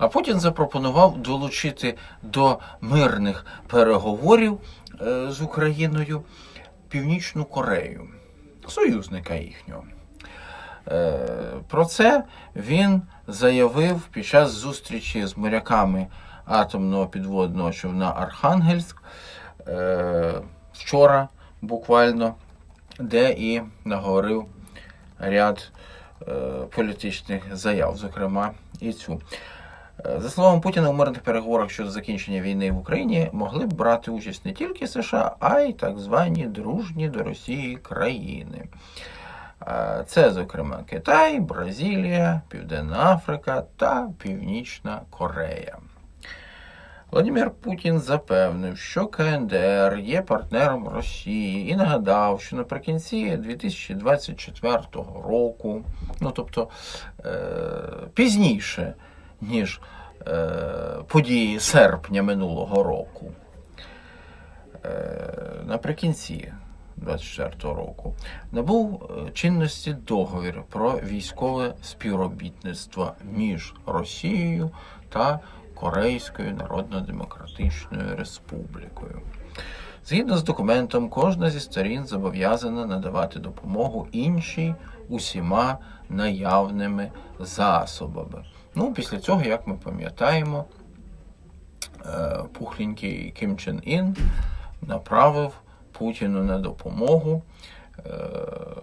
А Путін запропонував долучити до мирних переговорів е, з Україною Північну Корею, союзника їхнього. Е, Про це він заявив під час зустрічі з моряками атомного підводного човна Архангельськ е, вчора буквально, де і наговорив ряд політичних заяв, зокрема і цю. Е, За словами Путіна, у мирних переговорах щодо закінчення війни в Україні могли б брати участь не тільки США, а й так звані дружні до Росії країни. Е, Це, зокрема, Китай, Бразилія, Південна Африка та Північна Корея. Владимир Путін запевнив, що КНДР є партнером Росії і нагадав, що наприкінці 2024 року, ну тобто е, пізніше, ніж е, події серпня минулого року, е, наприкінці 24 року, набув е, чинності договір про військове співробітництво між Росією та Корейською Народно-Демократичною Республікою. Згідно з документом, кожна зі сторін зобов'язана надавати допомогу іншій усіма наявними засобами. Ну, після цього, як ми пам'ятаємо, е, пухленький Кім Чен Ін направив Путіну на допомогу е,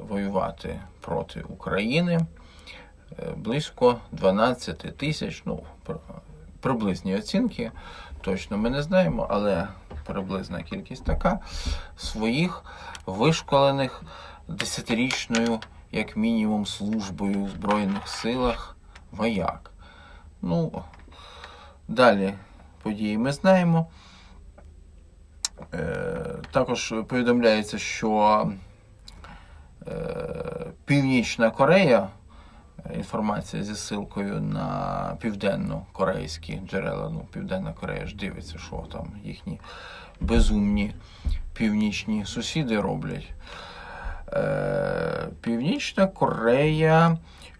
воювати проти України е, близько 12 тисяч, ну, приблизні оцінки, точно ми не знаємо, але приблизна кількість така, своїх вишколених десятирічною, як мінімум, службою в Збройних силах вояк. Ну, далі події ми знаємо. Е, Також повідомляється, що е, Північна Корея, інформація зі ссылкою на південно-корейські джерела, ну, Південна Корея ж дивиться, що там їхні безумні північні сусіди роблять. Е, Північна Корея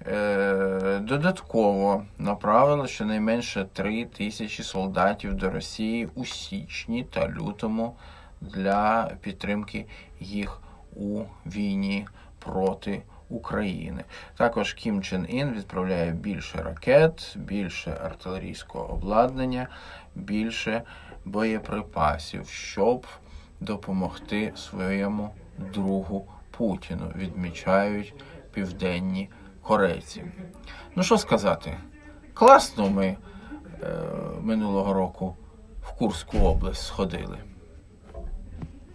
е, додатково направила щонайменше 3 тисячі солдатів до Росії у січні та лютому для підтримки їх у війні проти України. Також Кім Чен Ін відправляє більше ракет, більше артилерійського обладнання, більше боєприпасів, щоб допомогти своєму другу Путіну, відмічають південні корейці. Ну що сказати, класно ми е, минулого року в Курську область сходили.